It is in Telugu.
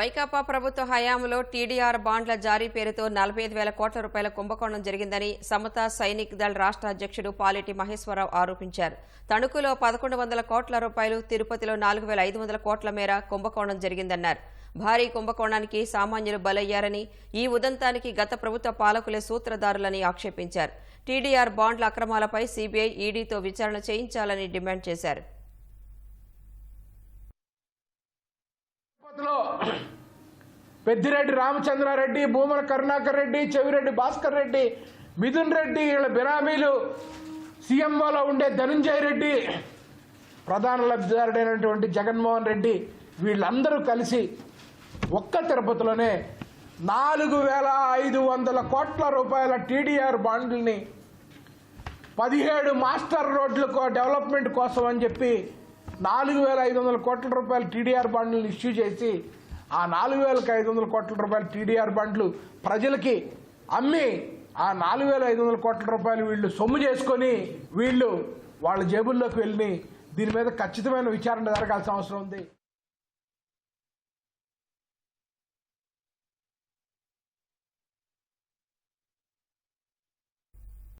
వైకాపా ప్రభుత్వ హయాంలో టీడీఆర్ బాండ్ల జారీ పేరుతో నలభై ఐదు వేల కోట్ల రూపాయల కుంభకోణం జరిగిందని సమతా సైనిక్ దళ్ రాష్ట్ర అధ్యక్షుడు పాలెటి మహేశ్వరరావు ఆరోపించారు. తణుకులో పదకొండు వందల కోట్ల రూపాయలు తిరుపతిలో నాలుగు వేల ఐదు వందల కోట్ల మేర కుంభకోణం జరిగిందన్నారు. భారీ కుంభకోణానికి సామాన్యులు బలయ్యారని ఈ ఉదంతానికి గత ప్రభుత్వ పాలకులే సూత్రధారులని ఆక్షేపించారు. టీడీఆర్ బాండ్ల అక్రమాలపై సీబీఐ ఈడీతో విచారణ చేయించాలని డిమాండ్ చేశారు. పెద్దిరెడ్డి రామచంద్రారెడ్డి భూమన కరుణాకర్ రెడ్డి చెవిరెడ్డి భాస్కర్ రెడ్డి మిథున్ రెడ్డి వీళ్ళ బినామీలు సీఎంఓలో ఉండే ధనుంజయ రెడ్డి ప్రధాన లబ్ధిదారుడైనటువంటి జగన్మోహన్ రెడ్డి వీళ్ళందరూ కలిసి ఒక్క తిరుపతిలోనే నాలుగు వేల ఐదు వందల కోట్ల రూపాయల టీడీఆర్ బాండ్లని పదిహేడు మాస్టర్ రోడ్ల కో- డెవలప్మెంట్ కోసం అని చెప్పి నాలుగు వేల ఐదు వందల కోట్ల రూపాయల టీడీఆర్ బాండ్లను ఇష్యూ చేసి ఆ నాలుగు వేలకు ఐదు వందల కోట్ల రూపాయలు టీడీఆర్ బండ్లు ప్రజలకి అమ్మి ఆ నాలుగు వేల ఐదు వందల కోట్ల రూపాయలు వీళ్ళు సొమ్ము చేసుకొని వీళ్ళు వాళ్ళ జేబుల్లోకి వెళ్ళి దీని మీద ఖచ్చితమైన విచారణ జరగాల్సిన అవసరం ఉంది.